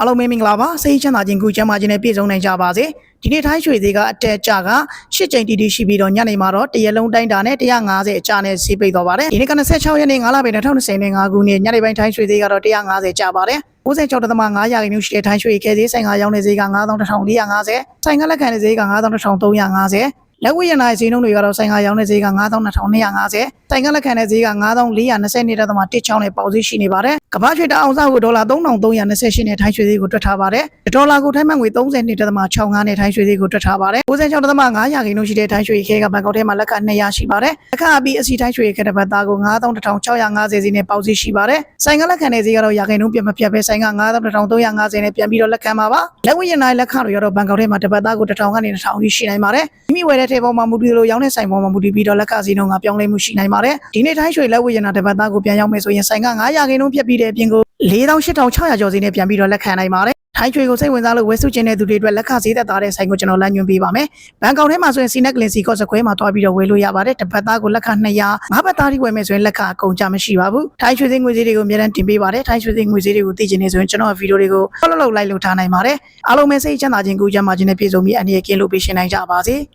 အားလုံးပဲမင်္ဂလာပါစိတ်ချမ်းသာခြင်းကူချမ်းသာခြင်းနဲ့ပြည့်စုံနိုင်ကြပါစေဒီနေ့ထိုင်းရွှေသေးကအတက်ကြက၈ကြိမ်တီတီရှိပြီးတော့ညနေမှာတော့တရက်လုံးတိုင်းတာနဲ့150အကြနဲ့ဈေးပိတ်သွားပါတယ်ဒီနေ့က26ရက်နေ့9လပိုင်း2025ခုနှစ်ညနေပိုင်းထိုင်းရွှေသေးကတော့150ကျပါတယ်96.5ရာခိုင်နှုန်းရှိတဲ့ထိုင်းရွှေခဲသေးဆိုင်ကရောင်းတဲ့ဈေးက9450ဆိုင်ကလက်ခံတဲ့ဈေးက9350လက်ဝိရနာဈေးနှုန်းတွေကတော့ဆိုင်ကရောင်းတဲ့ဈေးက9250ဆိုင်ကလက်ခံတဲ့ဈေးက9422.16နဲ့ပေါက်ဈေးရှိနေပါတယ်ကမ္ဘာရွှေတအောင်စားကိုဒေါ်လာ3328နဲ့ထိုင်းရွှေဈေးကိုတွက်ထားပါတယ်ဒေါ်လာကိုထိုင်းမှန်ငွေ32.65နဲ့ထိုင်းရွှေဈေးကိုတွက်ထားပါတယ်96.5ရာခိုင်နှုန်းရှိတဲ့ထိုင်းရွှေခဲကဘန်ကောက်ထဲမှာလက်ခ200ရှိပါတယ်လက်ခအပြီးအစီထိုင်းရွှေခဲတစ်ပတ်သားကို9650ဈေးနဲ့ပေါက်ဈေးရှိပါတယ်ဆိုင်ကလက်ခံတဲ့ဈေးကတော့ရာခိုင်နှုန်းပြတ်မပြတ်ပဲဆိုင်က9350နဲ့ပြန်ပြီးတော့လက်ခံပါပါလက်ဝိရနာလက်ခတွေကတော့ဘန်ကောက်ထဲမှာတစ်ပတ်သားကို1000ကနေ2000ကြီးရှိနိုင်ပါတယ်မိမိဝယ်တဲ့ထဲပေါ်မှာမူတည်လို့ရောင်းတဲ့ဆိုင်ပေါ်မှာမူတည်ပြီးတော့လက်ခဈေးနှုန်းကပြောင်းလဲမှုရှိနိုင်ပါတယ်ဒီနေ့ထိုင်းရွှေလက်ဝိရနာတစ်ပတ်သားကိုပြန်ရောက်မယ်ဆိုရင်ဆိုင်က900ရာခိုင်နှုန်းပြတ်ပြီးတဲ့အပြင်ကို48,600ကျော်ဈေးနဲ့ပြန်ပြီးတော့လက်ခံနိုင်ပါတယ်ထိုင်းချွေကိုစိတ်ဝင်စားလို့ဝယ်စုကျင်တဲ့သူတွေအတွက်လက်ခဈေးသက်သာတဲ့ဆိုင်ကိုကျွန်တော်လမ်းညွှန်ပေးပါမယ်။ဘန်ကောက်ထဲမှာဆိုရင်စီနက်ကလင်စီကော့စခွဲမှာတွားပြီးတော့ဝယ်လို့ရပါတယ်။တစ်ပတ်သားကိုလက်ခ200ငါးပတ်သားထိဝယ်မယ်ဆိုရင်လက်ခအကုန်ကြမရှိပါဘူး။ထိုင်းချွေသိငွေဈေးတွေကိုအများတန်းတင်ပေးပါတယ်။ထိုင်းချွေသိငွေဈေးတွေကိုသိချင်နေဆိုရင်ကျွန်တော်ဗီဒီယိုတွေကို follow လုပ်လိုက်လို့ထားနိုင်ပါတယ်။အားလုံးပဲစိတ်ချမ်းသာခြင်းကိုကြမ်းမာခြင်းနဲ့ပြည့်စုံပြီးအနေနဲ့ကင်းလို့ပေးရှင်နိုင်ကြပါစေ။